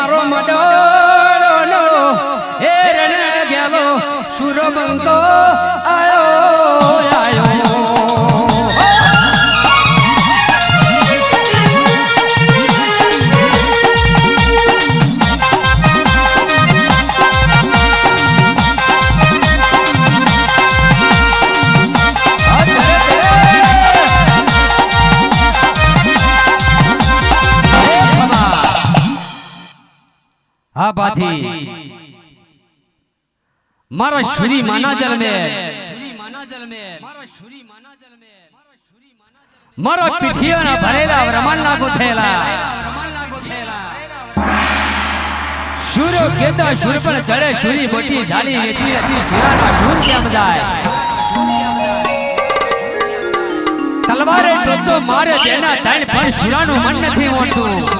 મારો મડોલો હે રણ ગેલો સુરો બંકો બાથી મારા શ્રી માના જન્મે મારો પીઠીઓના ભરેલા રમણ લાગુ થયેલા શુરો કેતા સૂર પર ચડે સૂરી બોટી ઝાલી રેતી હતી સૂરાના સૂર કેમ જાય તલવારે ટોચો મારે તેના તાણ પણ સૂરાનું મન નથી મોટું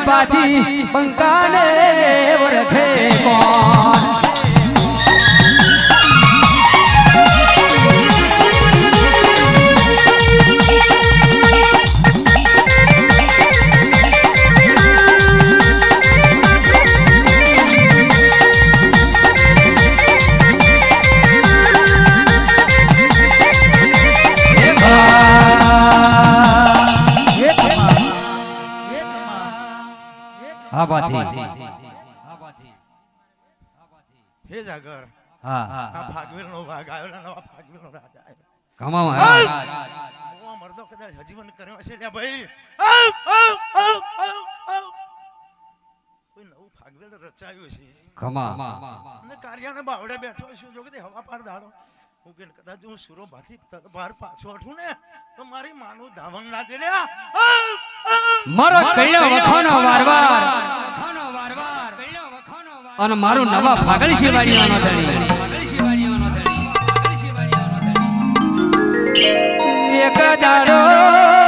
પાથી બંકાને વરખે કોણ હે જાગર. હા હા ભાગવીર નો ભાગ આવ્યો નવા ભાગવીર નો રાજા આવ્યો. કમા મહારાજ હું મરદો કદાચ હજી કર્યો ભાઈ. કોઈ નવું રચાયું છે કમા અને કાર્યાને બાવડે બેઠો છું જો કદી હવા પાર દાડો હું કે કદાચ હું સુરો ભાથી બહાર પાછો હઠું ને તો મારી માનું ધાવણ ના. આવ, આવ. મારો કૈણો વખાનો વારવાર. અને મારું નવા પાગલ શિવાજીનો ધણી એક દાડો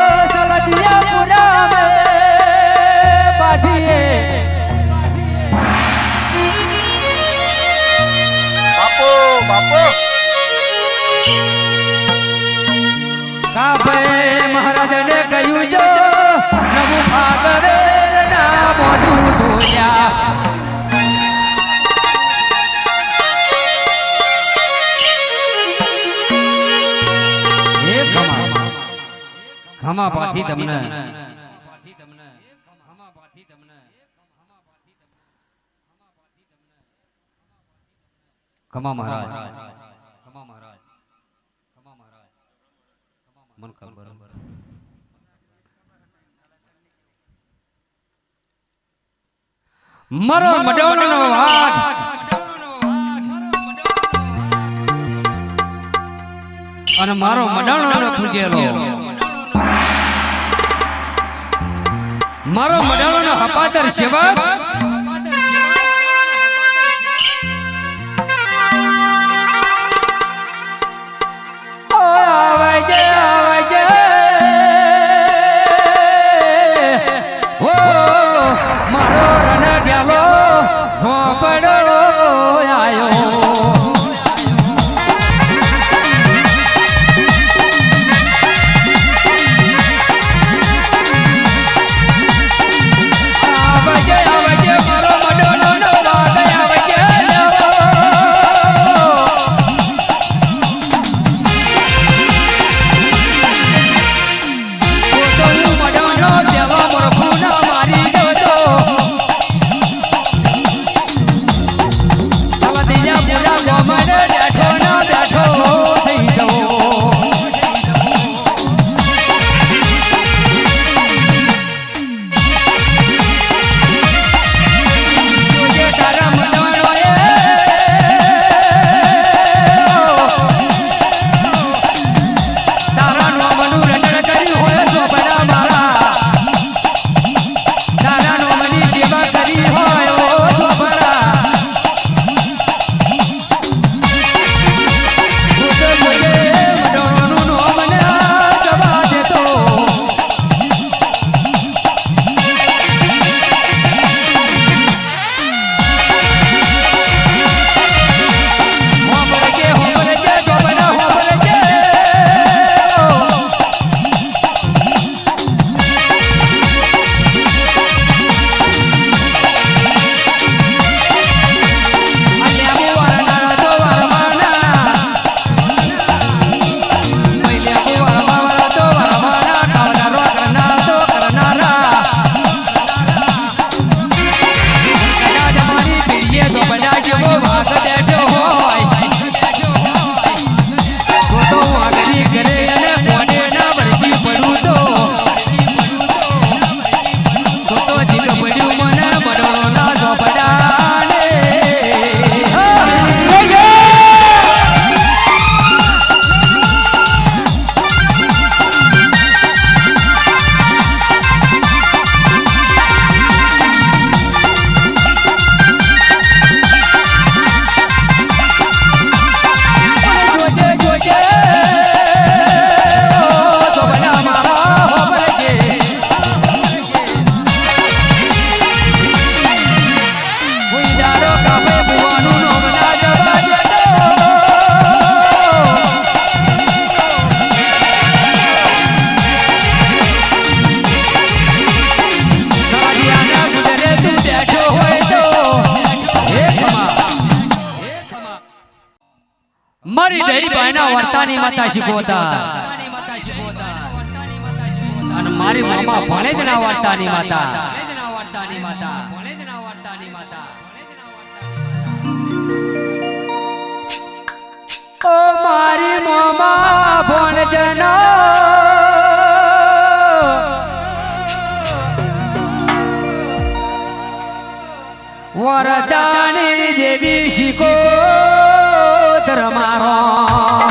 ખમા પાથી તમને. ખમા મહારાજ ખમા મહારાજ. ખમા મહારાજ. મન ખબર મારો મડોનો વાઘ. અને મારો મડાણો પૂજેલો મારો મડાવાનો હપાતર સેવક ઓ બાયના વર્તાની માતા શીખવતા. અને મારી મામા ભણે જ ના વર્તાની માતા. ઓ મારી મામા ભણ વરદાની દેવી શીખો. विक्रमारा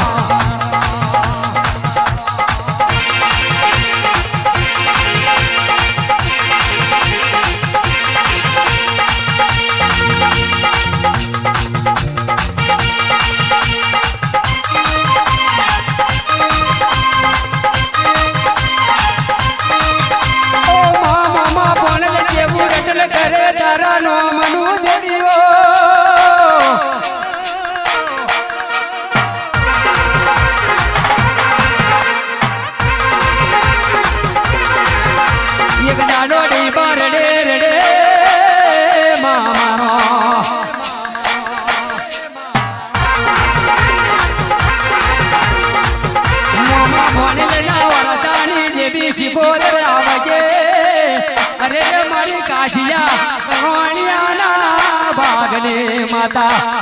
માતા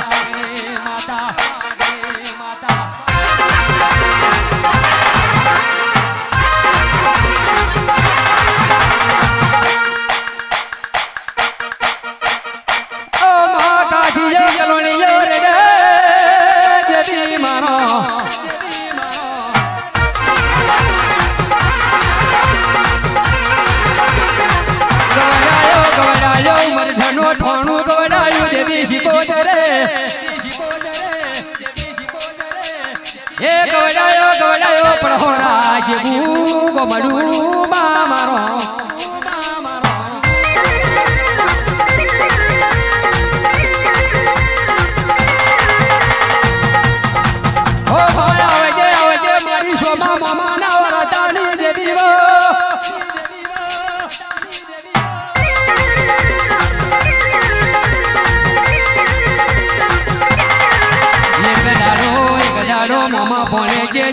જેવું ગમડું મારો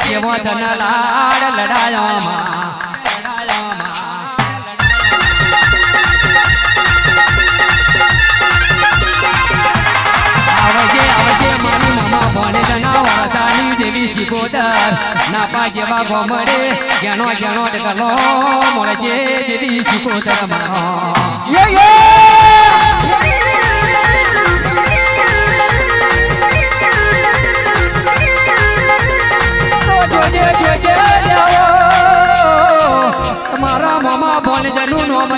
ભણે છે લાડ લડાયો માં તના દેવી શિકોદર નાપા જેવા ગોમડે જેનો જેનો ડગલો મળે છે દેવી શિકોદર મારો જોજે જોજે લેવો તમારા મામા ભોલે નોમ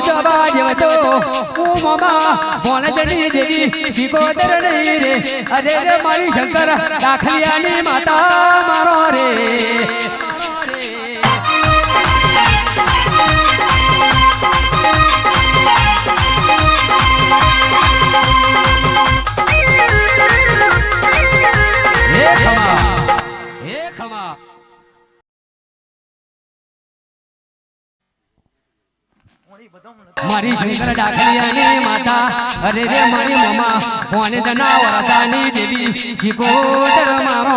મારી માતા મારો મારી શંકર ડાકલિયાની માતા અરે રે મારી મમા કોને દના વરદાની દેવી શિકોતર મારો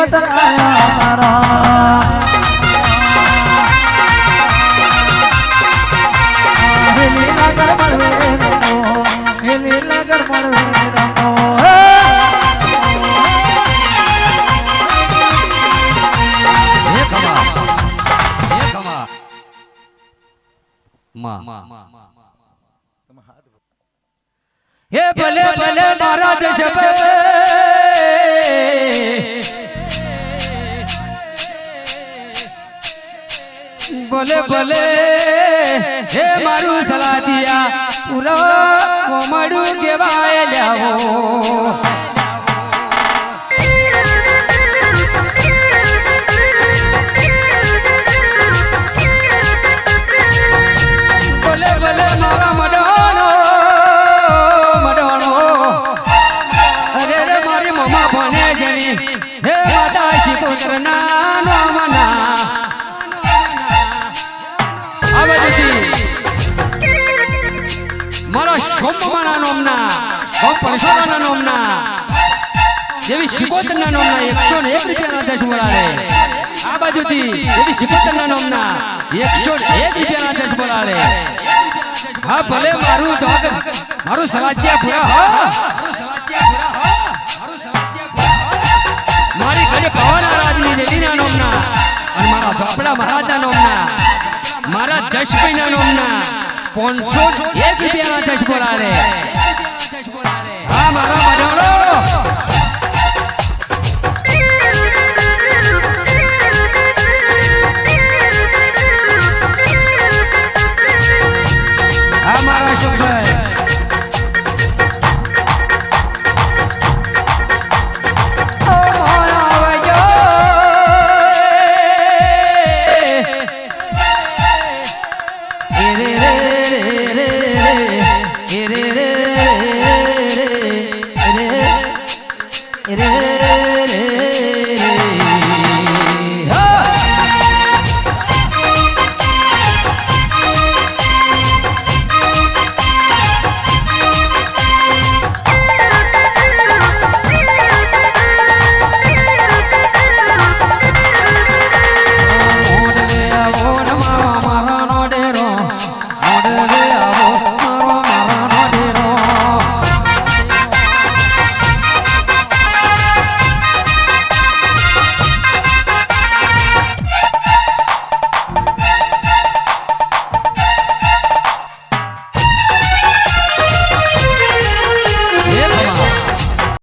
વતન ભલે ભલે ભલે હે મારું સલાદિયા પૂરા કોમડું કેવાય લાવો સોમ પરસોના નોમના. જેવી શિકોતરના નોમના એકસો ને એક રૂપિયાના દસ બોલાડે આ બાજુથી જેવી શિકોતરના નોમના એકસો ને એક રૂપિયાના દસ બોલાડે હા ભલે મારું ધોગ મારું સવાજ્યા પૂરા હા. મારી ઘરે પવન રાજની દેવીના નોમના અને મારા ચોપડા મહારાજના નોમના. મારા જશભાઈના નોમના. પાંચસો એક રૂપિયાના જશ બોલાડે હા મારા મજાનો